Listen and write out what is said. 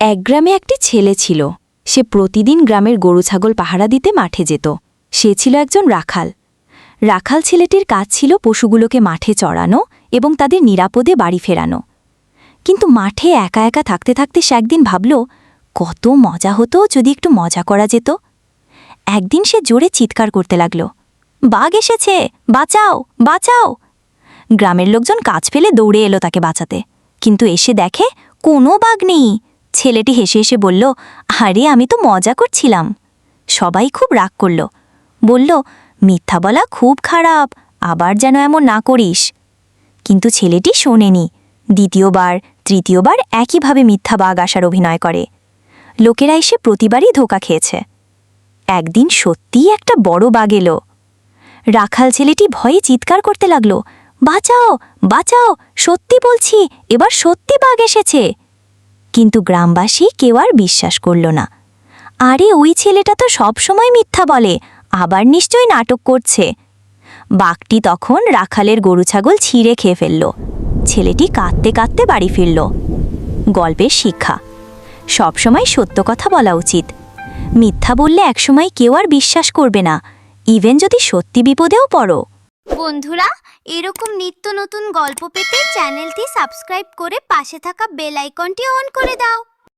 এক গ্রামে একটি ছেলে ছিল। সে প্রতিদিন গ্রামের গরু ছাগল পাহারা দিতে মাঠে যেত। সে ছিল একজন রাখাল। রাখাল ছেলেটির কাজ ছিল পশুগুলোকে মাঠে চড়ানো এবং তাদের নিরাপদে বাড়ি ফেরানো। কিন্তু মাঠে একা একা থাকতে থাকতে সে একদিন ভাবল, কত মজা হতো যদি একটু মজা করা যেত। একদিন সে জোরে চিৎকার করতে লাগল, বাঘ এসেছে, বাঁচাও বাঁচাও। গ্রামের লোকজন কাজ ফেলে দৌড়ে এলো তাকে বাঁচাতে। কিন্তু এসে দেখে কোনো বাঘ নেই। ছেলেটি হেসে হেসে বলল, আরে, আমি তো মজা করছিলাম। সবাই খুব রাগ করল। বলল, মিথ্যা বলা খুব খারাপ, আবার যেন এমন না করিস। কিন্তু ছেলেটি শোনেনি। দ্বিতীয়বার, তৃতীয়বার একইভাবে মিথ্যা বাঘ আসার অভিনয় করে। লোকেরা এসে প্রতিবারই ধোকা খেয়েছে। একদিন সত্যিই একটা বড় বাঘ এলো। রাখাল ছেলেটি ভয়ে চিৎকার করতে লাগল, বাঁচাও বাঁচাও, সত্যি বলছি, এবার সত্যি বাঘ এসেছে। কিন্তু গ্রামবাসী কেউ আর বিশ্বাস করল না। আরে, ওই ছেলেটা তো সবসময় মিথ্যা বলে, আবার নিশ্চয়ই নাটক করছে। বাঘটি তখন রাখালের গরু ছাগল ছিঁড়ে খেয়ে ফেলল। ছেলেটি কাঁদতে কাঁদতে বাড়ি ফিরল। গল্পের শিক্ষা, সবসময় সত্য কথা বলা উচিত। মিথ্যা বললে একসময় কেউ আর বিশ্বাস করবে না, ইভেন যদি সত্যি বিপদেও পড়ো। বন্ধুরা, এরকম নিত্য নতুন গল্প পেতে চ্যানেলটি সাবস্ক্রাইব করে পাশে থাকা বেল আইকনটি অন করে দাও।